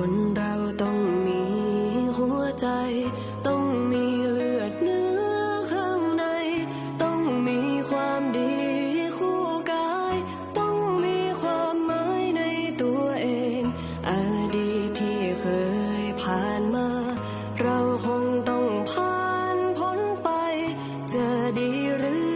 คนเราต้องมีหัวใจ ต้องมีเลือดเนื้อข้างใน ต้องมีความดีคู่กาย ต้องมีความหมายในตัวเองอดีตที่เคยผ่านมา เราคงต้องผ่านพ้นไป จะดีหรือ